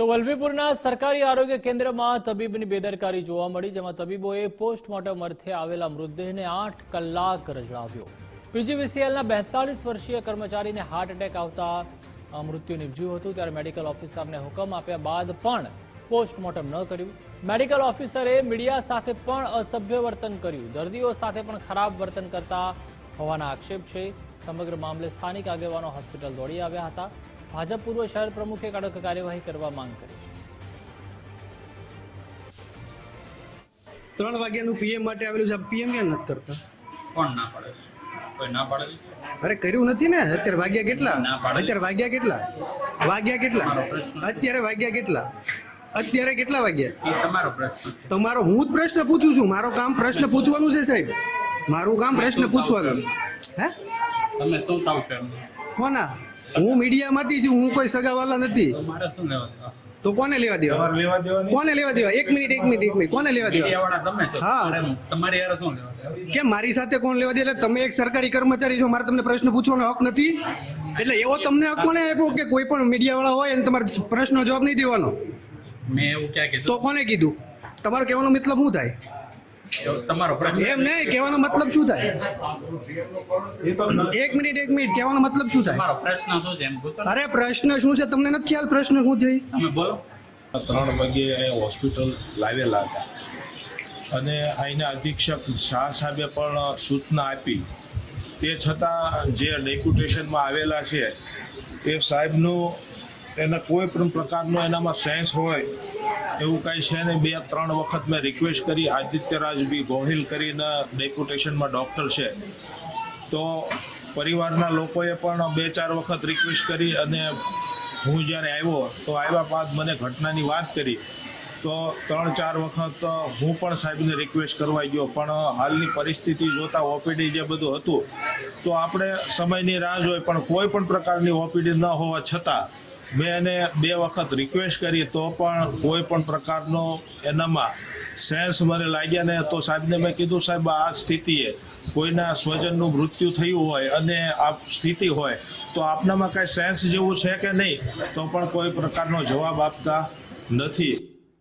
તો વલભીપુરના સરકારી આરોગ્ય કેન્દ્રમાં તબીબની બેદરકારી જોવા મળી, જેમાં તબીબોએ પોસ્ટમોર્ટમ અર્થે આવેલા મૃતદેહને આઠ કલાક રજડાવ્યો પીજીવીસીએલના બેતાલીસ વર્ષીય કર્મચારીને હાર્ટ એટેક આવતા મૃત્યુ નિપજ્યું હતું. ત્યારે મેડિકલ ઓફિસરને હુકમ આપ્યા બાદ પણ પોસ્ટમોર્ટમ ન કર્યું. મેડિકલ ઓફિસરે મીડિયા સાથે પણ અસભ્ય વર્તન કર્યું. દર્દીઓ સાથે પણ ખરાબ વર્તન કરતા હોવાના આક્ષેપ છે. સમગ્ર મામલે સ્થાનિક આગેવાનો હોસ્પિટલ દોડી આવ્યા હતા. ભાજપ પૂર્વ શહેર પ્રમુખે કડક કાર્યવાહી કરવા માંગ કરી છે. ત્રણ વાગ્યાનું પીએમ માટે આવેલું છે. પીએમ ક્યાં નથી કરતા? કોણ ના પાડે કોઈ ના પાડે અરે કર્યું નથી ને? અત્યારે વાગ્યા કેટલા? અત્યારે વાગ્યા કેટલા? વાગ્યા કેટલા? અત્યારે વાગ્યા કેટલા? અત્યારે કેટલા વાગ્યા? તમારો પ્રશ્ન તમારો હું જ પ્રશ્ન પૂછું છું. મારો કામ પ્રશ્ન પૂછવાનું છે સાહેબ. મારું કામ પ્રશ્ન પૂછવાનું. હે? તમે શું થાવ છો કોના? હું મીડિયામાંથી છું હું કોઈ સગાવાલા નથી. તો મારે શું લેવા દેવા? તો કોને લેવા દેવા? કોને લેવા દેવા? એક મિનિટ એક મિનિટ એક મિનિટ. કોને લેવા દેવા? હા. મારે તમારી યાર શું લેવા કેમ મારી સાથે કોણ લેવા દે એટલે તમે એક સરકારી કર્મચારી છો મારે તમને પ્રશ્ન પૂછવાનો હક નથી. એટલે એવો તમને હક કોને આપ્યો કે કોઈ પણ મીડિયાવાળા હોય અને તમારે પ્રશ્નનો જવાબ નહીં દેવાનો? મેં એવું ક્યાં તો કોને કીધું? તમારો કહેવાનો મતલબ શું થાય? તમારો એમ નહીં કહેવાનો મતલબ શું થાય? એક મિનિટ એક મિનિટ કહેવાનો મતલબ શું થાય? પ્રશ્ન શું છે એમ અરે પ્રશ્ન શું છે? તમને નથી ખ્યાલ પ્રશ્ન શું છે? તમે બોલો. ત્રણ વાગે અહીંયા હોસ્પિટલ લાવેલા હતા. અને અહીંના અધિક્ષક શાહ સાહેબે પણ સૂચના આપી. તે છતાં જે ડેપ્યુટેશનમાં આવેલા છે એ સાહેબનું એના કોઈ પણ પ્રકારનો એનામાં સેન્સ હોય, એવું કાંઈ છે ને બે, ત્રણ વખત મેં રિક્વેસ્ટ કરી, આદિત્યરાજ બી ગોહિલ કરીને ડેપ્યુટેશનમાં ડૉક્ટર છે. તો પરિવારના લોકોએ પણ બે, ચાર વખત રિક્વેસ્ટ કરી અને હું જ્યારે આવ્યો, તો આવ્યા બાદ મને ઘટનાની વાત કરી. તો ત્રણ, ચાર વખત હું પણ સાહેબને રિક્વેસ્ટ કરવા ગયો. પણ હાલની પરિસ્થિતિ જોતા ઓપીડી જે બધું હતું, તો આપણે સમયની રાહ જોઈ. પણ કોઈ પણ પ્રકારની ઓપીડી ન હોવા છતાં મેં એને બે વખત રિક્વેસ્ટ કરી, તો પણ કોઈ પણ પ્રકારનો એનામાં સેન્સ મને લાગ્યા ને, તો સાહેબને મેં કીધું, સાહેબ, આ સ્થિતિએ કોઈના સ્વજનનું મૃત્યુ થયું હોય અને આ સ્થિતિ હોય, તો આપનામાં કાંઈ સેન્સ જેવું છે કે નહીં? તો પણ કોઈ પ્રકારનો જવાબ આપતા નથી.